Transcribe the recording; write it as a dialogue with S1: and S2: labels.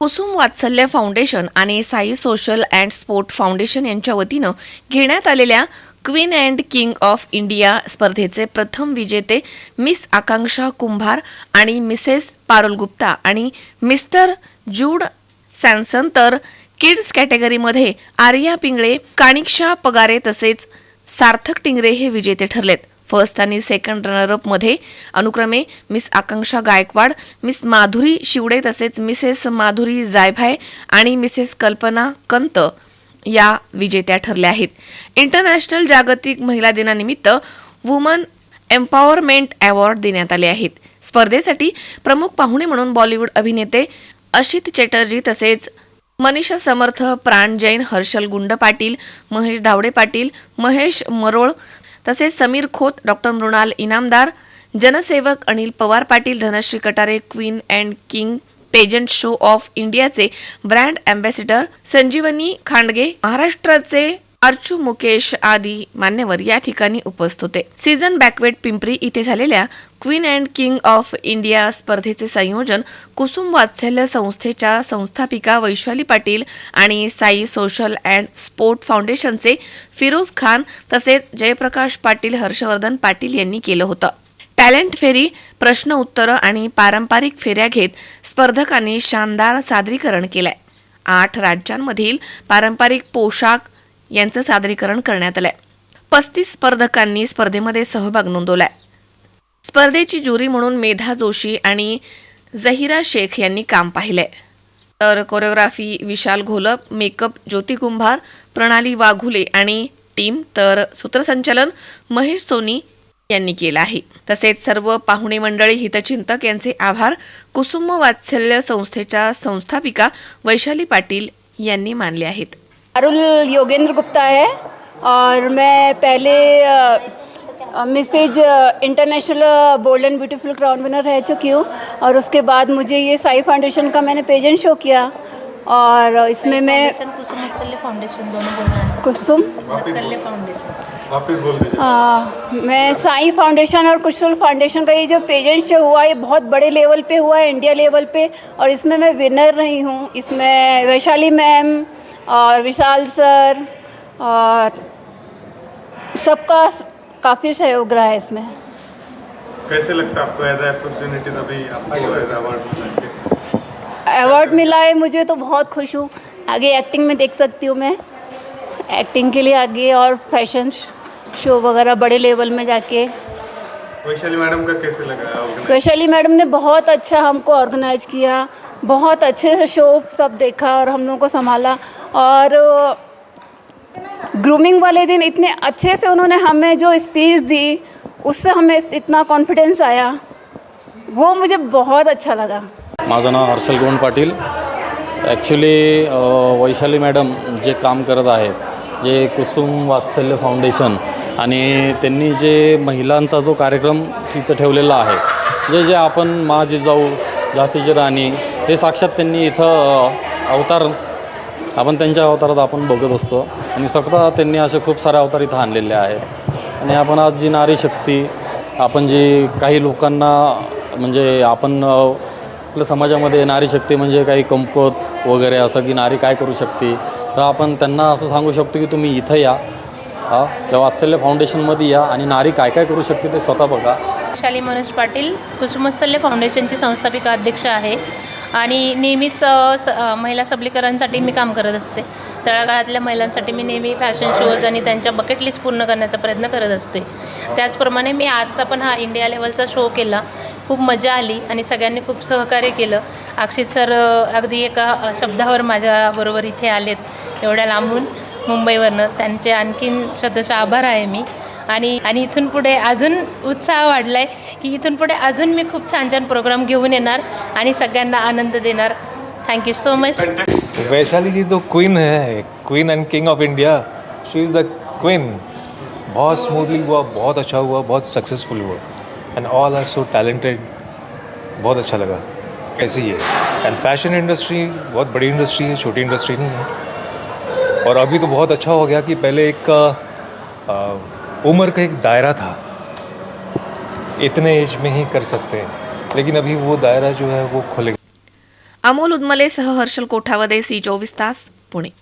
S1: Kusum Vatsalya foundation आणि Sai social and sport foundation यांच्या वतीनं घेण्यात आलेल्या queen and king of India स्पर्धेचे प्रथम विजेते मिस आकांक्षा कुंभार आणि मिसेस पारुल गुप्ता आणि मिस्टर जूड सॅमसन तर किड्स कॅटेगरीमध्ये आर्या पिंगळे काणिक्षा पगारे तसेच सार्थक टिंगरे हे विजेते ठरलेत. फर्स्ट आणि सेकंड रनरअपमध्ये अनुक्रमे मिस आकांक्षा गायकवाड मिस माधुरी शिवडे तसेच मिसेस माधुरी जायभाय आणि मिसेस कल्पना कंत या विजेत्या ठरल्या आहेत. इंटरनॅशनल जागतिक महिला दिनानिमित्त वुमन एम्पॉवरमेंट अवॉर्ड देण्यात आले आहेत. स्पर्धेसाठी प्रमुख पाहुणे म्हणून बॉलिवूड अभिनेते अशित चॅटर्जी तसेच मनीषा समर्थ प्राण जैन हर्षल गुंड पाटील महेश धावडे पाटील महेश मरोळ तसेच Sameer Khot doctor Mrinal Inamdar Janasevak Anil Pawar Patil Dhanashree Katare queen and king pageant show of इंडियाचे ब्रँड अँबॅसिडर संजीवनी खांडगे महाराष्ट्राचे अर्चू मुकेश आदी मान्यवर या ठिकाणी उपस्थित होते. सीझन बॅकवेट पिंपरी इथे झालेल्या queen and king of India स्पर्धेचे संयोजन कुसुम वात्सल्य संस्थेच्या संस्थापिका वैशाली पाटील आणि साई सोशल अँड स्पोर्ट फाउंडेशनचे फिरोज खान तसेच जयप्रकाश पाटील हर्षवर्धन पाटील यांनी केलं होतं. टॅलेंट फेरी प्रश्न उत्तरं आणि पारंपरिक फेऱ्या घेत स्पर्धकांनी शानदार सादरीकरण केलंय. आठ राज्यांमधील पारंपरिक पोशाख यांचं सादरीकरण करण्यात आलंय. पस्तीस स्पर्धकांनी स्पर्धेमध्ये सहभाग नोंदवलाय. स्पर्धेची ज्युरी म्हणून मेधा जोशी आणि जहिरा शेख यांनी काम पाहिलंय. तर कोरिओग्राफी विशाल घोलप मेकअप ज्योती कुंभार प्रणाली वाघुले आणि टीम तर सूत्रसंचालन महेश सोनी यांनी केलं आहे. तसेच सर्व पाहुणे मंडळी हितचिंतक यांचे आभार. कुसुम वात्सल्य संस्थेच्या संस्थापिका वैशाली पाटील यांनी मानले आहेत.
S2: अरुल योगेंद्र गुप्ता है और मैं पहले Mrs international bold and beautiful crown winner रह चुकी हूँ और उसके बाद मुझे ये साई फाउंडेशन का मैंने पेजेंट शो किया और इसमें मैं
S3: फाउंडेशन कुसुम फाउंडेशन दोनों बोलना
S2: कुसुम?
S3: वत्सल्य फाउंडेशन।
S4: वापस बोल दीजिए।
S2: आ, मैं साई फाउंडेशन और कुशल फाउंडेशन का ये जो पेजेंट शो हुआ ये बहुत बड़े लेवल पे हुआ है इंडिया लेवल पे और इसमें मैं विनर रही हूँ। इसमें वैशाली मैम और विशाल सर और सबका काफ़ी सहयोग रहा है इसमें।
S4: कैसे लगता है आपको एज अपॉर्चुनिटी अभी आपको अवार्ड मिला कैसे?
S2: अवार्ड मिला है मुझे तो बहुत खुश हूँ। आगे एक्टिंग में देख सकती हूँ मैं। एक्टिंग के लिए आगे और फ़ैशन शो वगैरह बड़े लेवल में जाके।
S4: वैशाली मैडम का कैसे लगा
S2: वैशाली मैडम ने बहुत अच्छा हमको ऑर्गेनाइज किया बहुत अच्छे से शो सब देखा और हम लोगों को संभाला। और ग्रूमिंग वाले दिन इतने अच्छे से उन्होंने हमें जो स्पीच दी उससे हमें इतना कॉन्फिडेंस आया। वो मुझे बहुत अच्छा लगा।
S5: माझं नाव हर्षल गोंड पाटील. ॲक्च्युली वैशाली मॅडम जे काम करत आहेत जे कुसुम वात्सल्य फाउंडेशन आणि त्यांनी जे महिलांचा जो कार्यक्रम तिथं ठेवलेला आहे जे जे आपण मा जिजाऊ झाशीची राणी हे साक्षात त्यांनी इथं अवतार आपण त्यांच्या अवतारात आपण बघत असतो. आणि स्वतः त्यांनी असे खूप सारे अवतार इथं आणलेले आहेत. आणि आपण आज जी नारी शक्ती आपण जी काही लोकांना म्हणजे आपण आपल्या समाजामध्ये नारी शक्ती म्हणजे काही कमकुवत वगैरे असं की नारी काय करू शकते तर आपण त्यांना असं सांगू शकतो की तुम्ही इथं या. हा. या वात्सल्य फाउंडेशनमध्ये या आणि नारी काय काय करू शकते ते स्वतः बघा.
S3: शाली मनोज पाटील कुसुमत्सल्य फाउंडेशनची संस्थापिका अध्यक्ष आहे. आणि नेहमीच स महिला सबलीकरणसाठी मी काम करत असते. तळागाळातल्या महिलांसाठी मी नेहमी फॅशन शोज आणि त्यांच्या बकेट लिस्ट पूर्ण करण्याचा प्रयत्न करत असते. त्याचप्रमाणे मी आजचा पण हा इंडिया लेवलचा शो केला. खूप मजा आली आणि सगळ्यांनी खूप सहकार्य केलं. अक्षित सर अगदी एका शब्दावर माझ्याबरोबर इथे आलेत एवढ्या लांबून. मुंबईवरनं. त्यांचे आणखीन शतश आभार आहे मी. आणि आणि इथून पुढे अजून उत्साह वाढला आहे की इथून पुढे अजून मी खूप छान छान प्रोग्राम घेऊन येणार आणि सगळ्यांना आनंद देणार. Thank you so much
S6: Vaishali ji तो क्वीन है queen and king of India she is the queen बहुत स्मूथली हुआ बहुत अच्छा हुआ बहुत सक्सेसफुल हुआ. And all are so talented बहुत अच्छा लगा. ऐसी है एंड फैशन इंडस्ट्री बहुत बड़ी इंडस्ट्री है छोटी इंडस्ट्री नहीं है. और अभी तो बहुत अच्छा हो गया कि पहले एक उम्र का एक दायरा था। इतने एज में ही कर सकते हैं लेकिन अभी वो दायरा जो है वो खुले
S1: अमोल उदमले सह हर्षल कोठावदे सी चोवीस तास पुणे।